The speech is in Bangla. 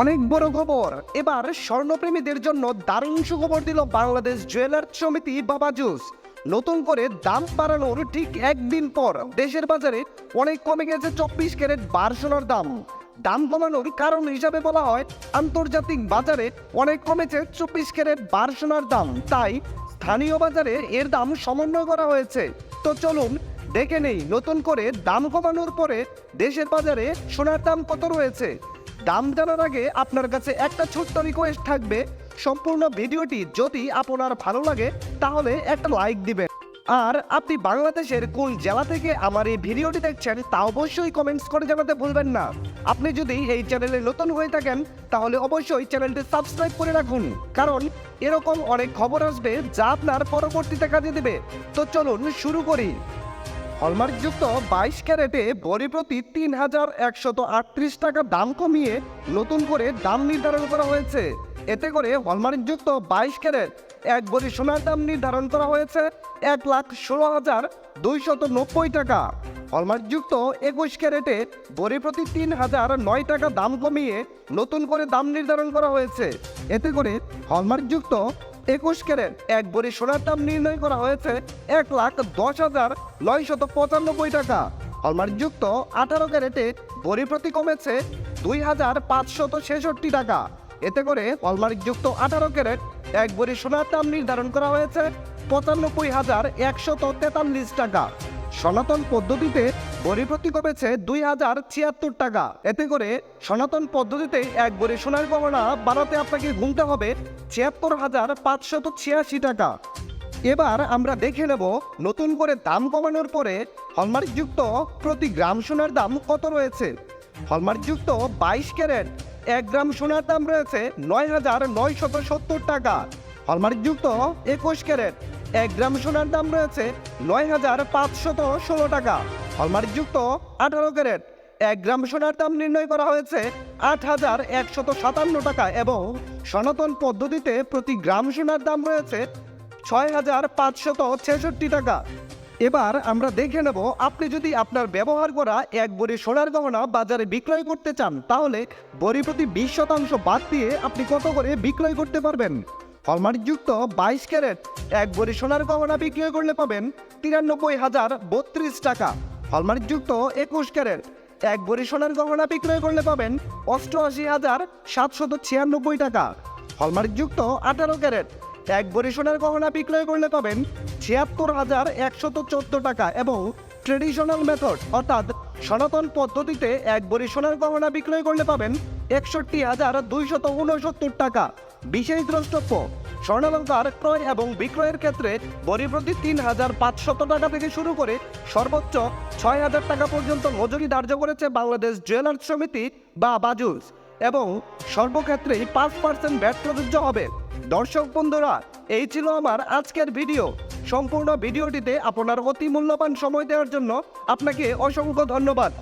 অনেক বড় খবর। এবার স্বর্ণপ্রেমীদের জন্য দারুণ সুখবর দিল বাংলাদেশ জুয়েলার্স সমিতি বাবা জুস। নতুন করে দাম বাড়ানোর ঠিক একদিন পর দেশের বাজারে অনেক কমে গেছে চব্বিশ ক্যারেট বার সোনার দাম। দাম কমানোর কারণ হিসাবে বলা হয়, আন্তর্জাতিক বাজারে অনেক কমেছে চব্বিশ ক্যারেট বার সোনার দাম। তাই স্থানীয় বাজারে এর দাম সমন্বয় করা হয়েছে। তো চলুন দেখে নেই নতুন করে দাম কমানোর পরে দেশের বাজারে সোনার দাম কত রয়েছে। দাম জানার আগে আপনার কাছে একটা ছোট্ট রিকোয়েস্ট থাকবে। সম্পূর্ণ ভিডিওটি যদি আপনার ভালো লাগে, তাহলে একটা লাইক দিবেন। আর আপনি বাংলাদেশের কোন জেলা থেকে আমার এই ভিডিওটি দেখছেন, তা অবশ্যই কমেন্টস করে জানাতে ভুলবেন না। আপনি যদি এই চ্যানেলে নতুন হয়ে থাকেন, তাহলে অবশ্যই চ্যানেলটি সাবস্ক্রাইব করে রাখুন। কারণ এরকম অনেক খবর আসবে, যা আপনার পরবর্তীতে কাজে দেবে। তো চলুন শুরু করি। হলমার্কযুক্ত বাইশ ক্যারেটে বড়ি প্রতি তিন হাজার একশত আটত্রিশ টাকা দাম কমিয়ে নতুন করে দাম নির্ধারণ করা হয়েছে। এতে করে হলমার্কযুক্ত বাইশ ক্যারেট এক বড়ি সোনার দাম নির্ধারণ করা হয়েছে এক লাখ ষোলো হাজার দুইশত নব্বই টাকা। হলমার্কযুক্ত একুশ ক্যারেটে বড়ি প্রতি তিন হাজার নয় টাকা দাম কমিয়ে নতুন করে দাম নির্ধারণ করা হয়েছে। এতে করে হলমার্কযুক্ত একুশ ক্যারেট। এক বড়ি সোনার দাম নির্ণয় করা হয়েছে এক লাখ দশ হাজার নয় শত পঁচানব্বই টাকা। হলমার্কযুক্ত আঠারো ক্যারেটে বড়ি প্রতি কমেছে দুই হাজার পাঁচশত ছেষট্টি টাকা। এতে করে হলমার্কযুক্ত আঠারো ক্যারেট এক বড়ি সোনার দাম নির্ধারণ করা হয়েছে পঁচানব্বই হাজার একশত তেতাল্লিশ টাকা। সনাতন পদ্ধতিতে বড়ি প্রতি কমেছে দুই হাজার ছিয়াত্তর টাকা। এতে করে সনাতন পদ্ধতিতে এক বড়ি সোনার গহনা বাড়াতে আপনাকে গুনতে হবে ছিয়াত্তর হাজার পাঁচশত ছিয়াশি টাকা। এবার আমরা দেখে নেব নতুন করে দাম কমানোর পরে হলমার্কযুক্ত প্রতি গ্রাম সোনার দাম কত রয়েছে। হলমার্কযুক্ত বাইশ ক্যারেট এক গ্রাম সোনার দাম রয়েছে নয় হাজার নয়শত সত্তর টাকা। হলমার্কযুক্ত একুশ ক্যারেট এক গ্রাম সোনার দাম রয়েছে নয় হাজার পাঁচশত ষোলো টাকা। হলমার্কযুক্ত আঠারো ক্যারেট। এক গ্রাম সোনার দাম নির্ণয় করা হয়েছে আট হাজার একশত সাতান্ন টাকা এবং সনাতন পদ্ধতিতে প্রতি গ্রাম সোনার দাম রয়েছে ছয় হাজার পাঁচশত ছেষট্টি টাকা। এবার আমরা দেখে নেব, আপনি যদি আপনার ব্যবহার করা এক বড়ি সোনার গহনা বাজারে বিক্রয় করতে চান, তাহলে বড়ি প্রতি বিশ শতাংশ বাদ দিয়ে আপনি কত করে বিক্রয় করতে পারবেন? হলমার্কযুক্ত বাইশ ক্যারেট, এক বড়ি সোনার গহনা বিক্রয় করলে পাবেন তিরানব্বই হাজার বত্রিশ টাকা। হলমার্কযুক্ত একুশ ক্যারেট, এক বড়ি সোনার গহনা বিক্রয় করলে পাবেন অষ্টআশি হাজার সাতশত ছিয়ানব্বই টাকা। হলমার্কযুক্ত আঠারো ক্যারেট, এক বড়ি সোনার গহনা বিক্রয় করলে পাবেন ছিয়াত্তর হাজার একশত চোদ্দ টাকা এবং ট্রেডিশনাল মেথড, অর্থাৎ সনাতন পদ্ধতিতে এক বড়ি সোনার গহনা বিক্রয় করলে পাবেন একষট্টি হাজার দুইশত উনসত্তর টাকা। বিশেষ দ্রষ্টব্য। স্বর্ণালঙ্কার, ক্রয় এবং বিক্রয়ের ক্ষেত্রে বড়ি প্রতি তিন হাজার পাঁচশত টাকা থেকে শুরু করে সর্বোচ্চ ছয় হাজার টাকা পর্যন্ত মজুরি ধার্য করেছে বাংলাদেশ জুয়েলার্স সমিতি বা বাজুস এবং সর্বক্ষেত্রেই পাঁচ পার্সেন্ট ব্যাট প্রযোজ্য হবে। দর্শক বন্ধুরা, এই ছিল আমার আজকের ভিডিও। সম্পূর্ণ ভিডিওটিতে আপনার অতি মূল্যবান সময় দেওয়ার জন্য আপনাকে অসংখ্য ধন্যবাদ।